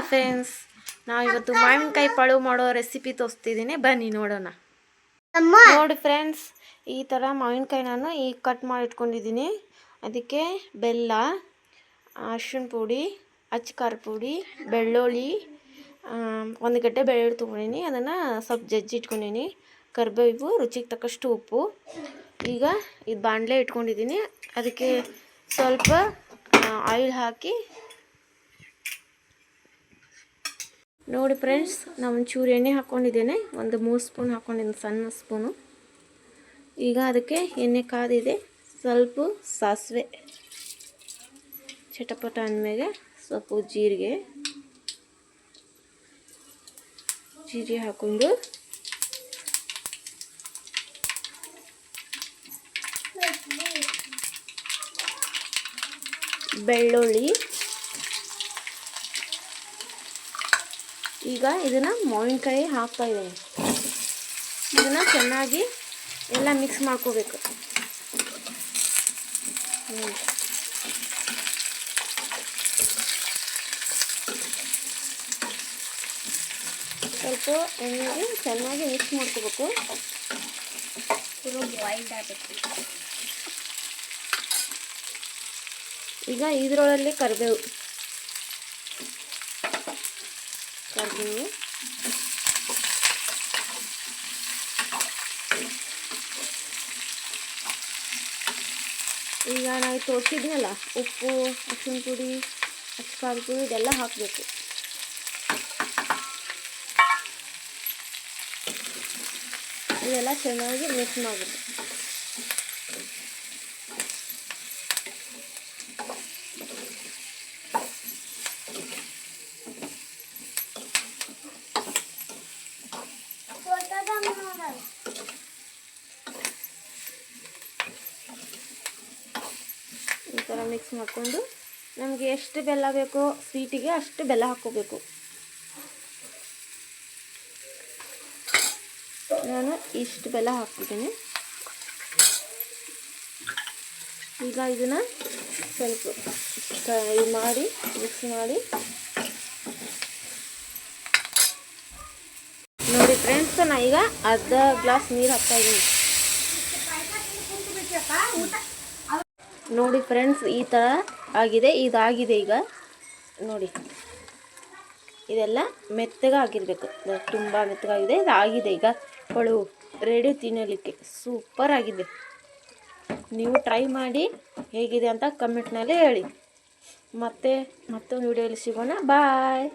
Hi friends ನಾವು ಇವತ್ತು ಮಾವಿನಕಾಯಿ ಪಳು ಮಾಡೋ ರೆಸಿಪಿ ತೋರಿಸ್ತಿದ್ದೀನಿ ಬನ್ನಿ ನೋಡೋಣ. ನೋಡಿ ಫ್ರೆಂಡ್ಸ್ ಈ ಥರ ಮಾವಿನಕಾಯಿ ನಾನು ಈಗ ಕಟ್ ಮಾಡಿ ಇಟ್ಕೊಂಡಿದ್ದೀನಿ ಅದಕ್ಕೆ ಬೆಲ್ಲ ಅರ್ಶಿಣ ಪುಡಿ ಅಚ್ಚಕಾರ ಪುಡಿ ಬೆಳ್ಳುಳ್ಳಿ ಒಂದು ಗಡ್ಡೆ ಬೆಳ್ಳುಳ್ಳಿ ತೊಗೊಂಡಿನಿ. ಅದನ್ನು ಸ್ವಲ್ಪ ಜಜ್ಜಿ ಇಟ್ಕೊಂಡಿನಿ. ಕರಿಬೇವು ರುಚಿಗೆ ತಕ್ಕಷ್ಟು ಉಪ್ಪು. ಈಗ ಇದು ಬಾಣಲೆ ಇಟ್ಕೊಂಡಿದ್ದೀನಿ ಅದಕ್ಕೆ ಸ್ವಲ್ಪ ಆಯಿಲ್ ಹಾಕಿ ನೋಡಿ ಫ್ರೆಂಡ್ಸ್ ನಾವು ಒಂಚೂರು ಎಣ್ಣೆ ಹಾಕ್ಕೊಂಡಿದ್ದೇನೆ ಒಂದು ಮೂರು ಸ್ಪೂನ್ ಹಾಕ್ಕೊಂಡಿದ್ದೀನಿ ಸಣ್ಣ ಸ್ಪೂನು. ಈಗ ಅದಕ್ಕೆ ಎಣ್ಣೆ ಕಾದಿದೆ. ಸ್ವಲ್ಪ ಸಾಸಿವೆ. ಚಟಪಟ ಅಂದಮೇಲೆ ಸ್ವಲ್ಪ ಜೀರಿಗೆ. ಜೀರಿಗೆ ಹಾಕ್ಕೊಂಡು. ಬೆಳ್ಳುಳ್ಳಿ. ಈಗ ಇದನ್ನು ಮಾವಿನಕಾಯಿ ಹಾಕ್ತಾ ಇದ್ದೀನಿ. ಇದನ್ನು ಚೆನ್ನಾಗಿ ಎಲ್ಲ ಮಿಕ್ಸ್ ಮಾಡ್ಕೋಬೇಕು. ಸ್ವಲ್ಪ ಎಣ್ಣೆಗೆ ಚೆನ್ನಾಗಿ ಮಿಕ್ಸ್ ಮಾಡ್ಕೋಬೇಕು. ಆಗಬೇಕು ಈಗ ಇದರೊಳಲ್ಲಿ ಕರಿಬೇವು. ಕರಿಬೇವು ಈಗ ನಾವು ತೋರಿಸಿದ್ನಲ್ಲ ಉಪ್ಪು ಅರಿಶಿನ ಪುಡಿ ಅಚ್ಚ ಪುಡಿ ಇದೆಲ್ಲ ಹಾಕಬೇಕು. ಇದೆಲ್ಲ ಚೆನ್ನಾಗಿ ಮಿಕ್ಸ್ ಮಾಡಬೇಕು ಈ ಥರ ಮಿಕ್ಸ್ ಮಾಡಿಕೊಂಡು ನಮಗೆ ಎಷ್ಟು ಬೆಲ್ಲ ಬೇಕೋ ಸ್ವೀಟಿಗೆ ಅಷ್ಟು ಬೆಲ್ಲ ಹಾಕ್ಕೋಬೇಕು. ನಾನು ಇಷ್ಟು ಬೆಲ್ಲ ಹಾಕ್ತಿದ್ದೀನಿ ಈಗ ಇದನ್ನು ಸ್ವಲ್ಪ ಇದು ಮಾಡಿ ಮಿಕ್ಸ್ ಮಾಡಿ. ನೋಡಿ ಫ್ರೆಂಡ್ಸ್ ನಾ ಈಗ ಅರ್ಧ ಗ್ಲಾಸ್ ನೀರು ಹಾಕ್ತಾ ಇದ್ದೀನಿ. ನೋಡಿ ಫ್ರೆಂಡ್ಸ್, ಈ ಥರ ಆಗಿದೆ, ಇದಾಗಿದೆ ಈಗ. ನೋಡಿ, ಇದೆಲ್ಲ ಮೆತ್ತಗೆ ಆಗಿರ್ಬೇಕು ತುಂಬ ಮೆತ್ತಗಾಗಿದೆ, ಇದಾಗಿದೆ ಈಗ. ಹೊಳು ರೆಡಿ ತಿನ್ನಲಿಕ್ಕೆ ಸೂಪರ್ ಆಗಿದೆ. ನೀವು ಟ್ರೈ ಮಾಡಿ, ಹೇಗಿದೆ ಅಂತ ಕಮೆಂಟ್ನಲ್ಲಿ ಹೇಳಿ. ಮತ್ತೆ ಮತ್ತೊಂದು ವಿಡಿಯೋಲಿ ಸಿಗೋಣ. ಬಾಯ್